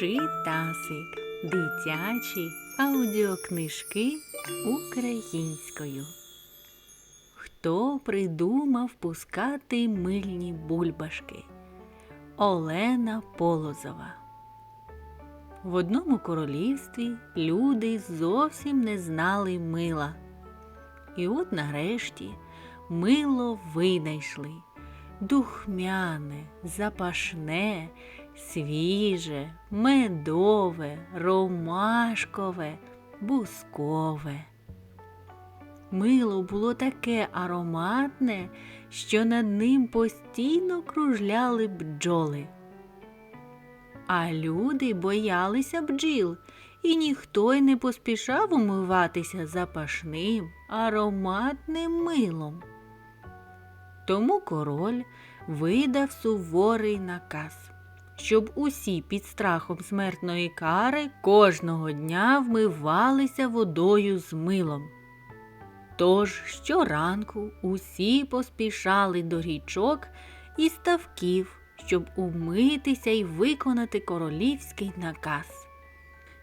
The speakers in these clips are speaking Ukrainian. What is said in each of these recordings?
Читасик. Дитячі аудіокнижки українською. Хто придумав пускати мильні бульбашки? Олена Полозова. В одному королівстві люди зовсім не знали мила. І от нарешті мило винайшли духмяне, запашне, свіже, медове, ромашкове, бускове. Мило було таке ароматне, що над ним постійно кружляли бджоли. А люди боялися бджіл, і ніхто й не поспішав умиватися запашним, ароматним милом. Тому король видав суворий наказ, щоб усі під страхом смертної кари кожного дня вмивалися водою з милом. Тож щоранку усі поспішали до річок і ставків, щоб умитися і виконати королівський наказ.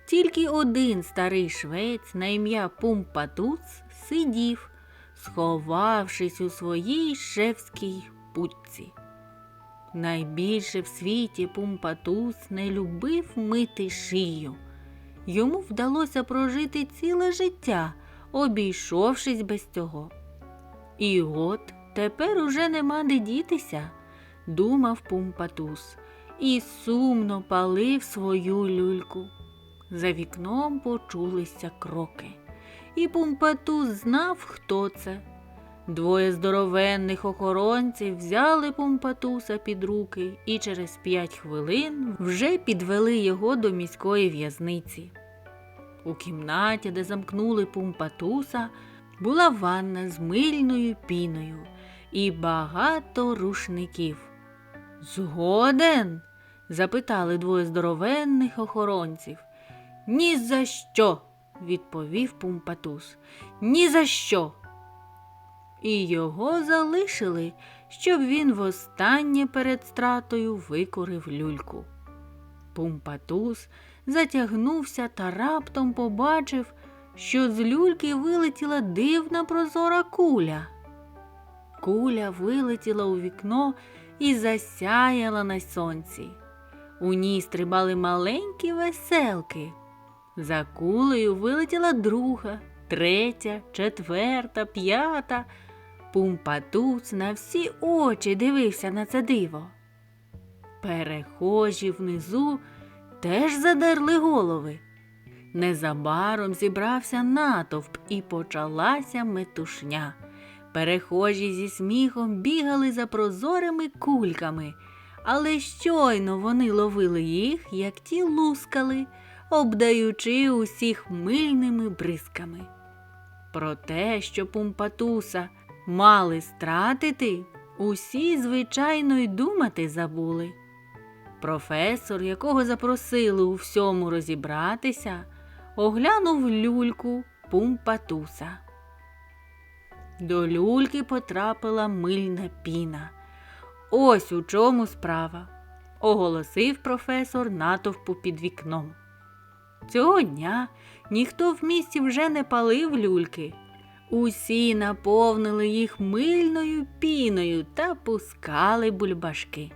Тільки один старий швець на ім'я Пумпатуц сидів, сховавшись у своїй шефській путці. Найбільше в світі Пумпатус не любив мити шию. Йому вдалося прожити ціле життя, обійшовшись без цього. І от тепер уже нема де дітися, думав Пумпатус, і сумно палив свою люльку. За вікном почулися кроки, і Пумпатус знав, хто це. Двоє здоровенних охоронців взяли Пумпатуса під руки і через п'ять хвилин вже підвели його до міської в'язниці. У кімнаті, де замкнули Пумпатуса, була ванна з мильною піною і багато рушників. Згоден? запитали двоє здоровенних охоронців. Ні за що, відповів Пумпатус. Ні за що. І його залишили, щоб він востаннє перед стратою викурив люльку. Пумпатус затягнувся та раптом побачив, що з люльки вилетіла дивна прозора куля. Куля вилетіла у вікно і засяяла на сонці. У ній стрибали маленькі веселки. За кулею вилетіла друга, третя, четверта, п'ята. Пумпатуц на всі очі дивився на це диво. Перехожі внизу теж задерли голови. Незабаром зібрався натовп і почалася метушня. Перехожі зі сміхом бігали за прозорими кульками, але щойно вони ловили їх, як ті лускали, обдаючи усіх мильними бризками. Про те, що Пумпатуса мали стратити, усі, звичайно, й думати забули. Професор, якого запросили у всьому розібратися, оглянув люльку Пумпатуса. До люльки потрапила мильна піна. Ось у чому справа, оголосив професор натовпу під вікном. Цього дня ніхто в місті вже не палив люльки. Усі наповнили їх мильною піною та пускали бульбашки.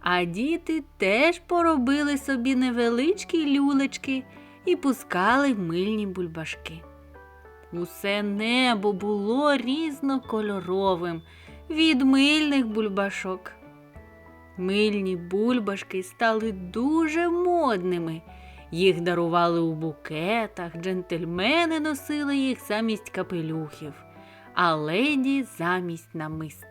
А діти теж поробили собі невеличкі люлечки і пускали мильні бульбашки. Усе небо було різнокольоровим від мильних бульбашок. Мильні бульбашки стали дуже модними. Їх дарували у букетах, джентльмени носили їх замість капелюхів, а леді замість намист.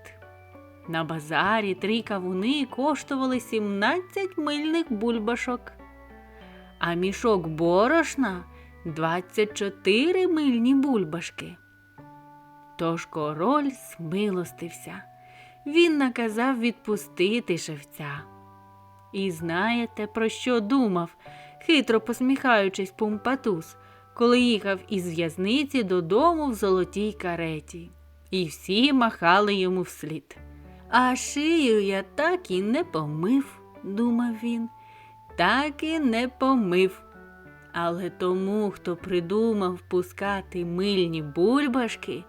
На базарі три кавуни коштували 17 мильних бульбашок, а мішок борошна 24 мильні бульбашки. Тож король смилостився. Він наказав відпустити шевця. І знаєте, про що думав, хитро посміхаючись Пумпатус, коли їхав із в'язниці додому в золотій кареті, і всі махали йому вслід. А шию я так і не помив, думав він. так і не помив. Але тому, хто придумав пускати мильні бульбашки,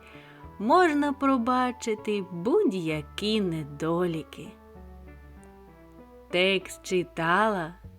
можна пробачити будь-які недоліки. Текст читала